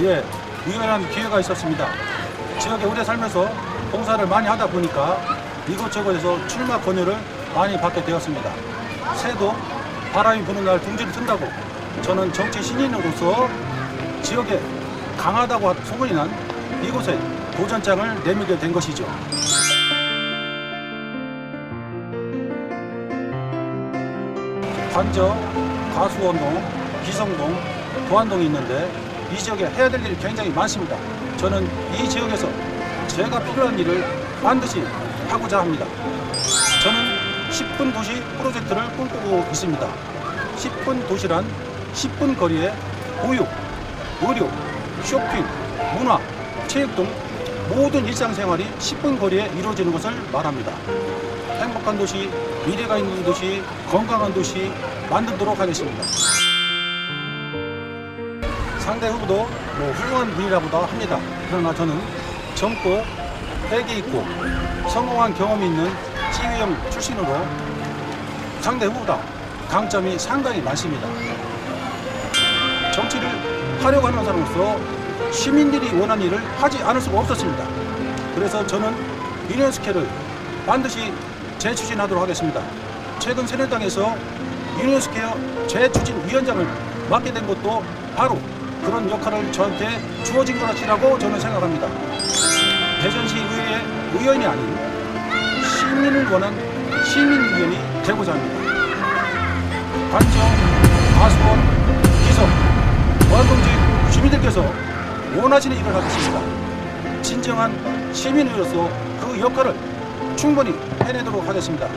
예, 우연한 기회가 있었습니다. 지역에 오래 살면서 봉사를 많이 하다 보니까 이곳저곳에서 출마 권유를 많이 받게 되었습니다. 새도 바람이 부는 날 둥지를 튼다고 저는 정치 신인으로서 지역에 강하다고 소문이 난 이곳에 도전장을 내밀게 된 것이죠. 관저, 가수원동, 기성동, 도안동이 있는데 이 지역에 해야 될 일이 굉장히 많습니다. 저는 이 지역에서 제가 필요한 일을 반드시 하고자 합니다. 저는 10분 도시 프로젝트를 꿈꾸고 있습니다. 10분 도시란 10분 거리에 보육, 의료, 쇼핑, 문화, 체육 등 모든 일상생활이 10분 거리에 이루어지는 것을 말합니다. 행복한 도시, 미래가 있는 도시, 건강한 도시 만들도록 하겠습니다. 상대 후보도 뭐 훌륭한 분이라고도 합니다. 그러나 저는 젊고 패기 있고 성공한 경험이 있는 지휘형 출신으로 상대 후보다 강점이 상당히 많습니다. 정치를 하려고 하는 사람으로서 시민들이 원하는 일을 하지 않을 수가 없었습니다. 그래서 저는 유니언스케를 반드시 재추진하도록 하겠습니다. 최근 새누리당에서 유니언스케어 재추진 위원장을 맡게 된 것도 바로 그런 역할을 저한테 주어진 것이라고 저는 생각합니다. 대전시 의회 의원이 아닌 시민을 원한 시민 의원이 되고자 합니다. 관청, 가수원, 기성, 보안동지 주민들께서 원하시는 일을 하겠습니다. 진정한 시민으로서 그 역할을 충분히 해내도록 하겠습니다.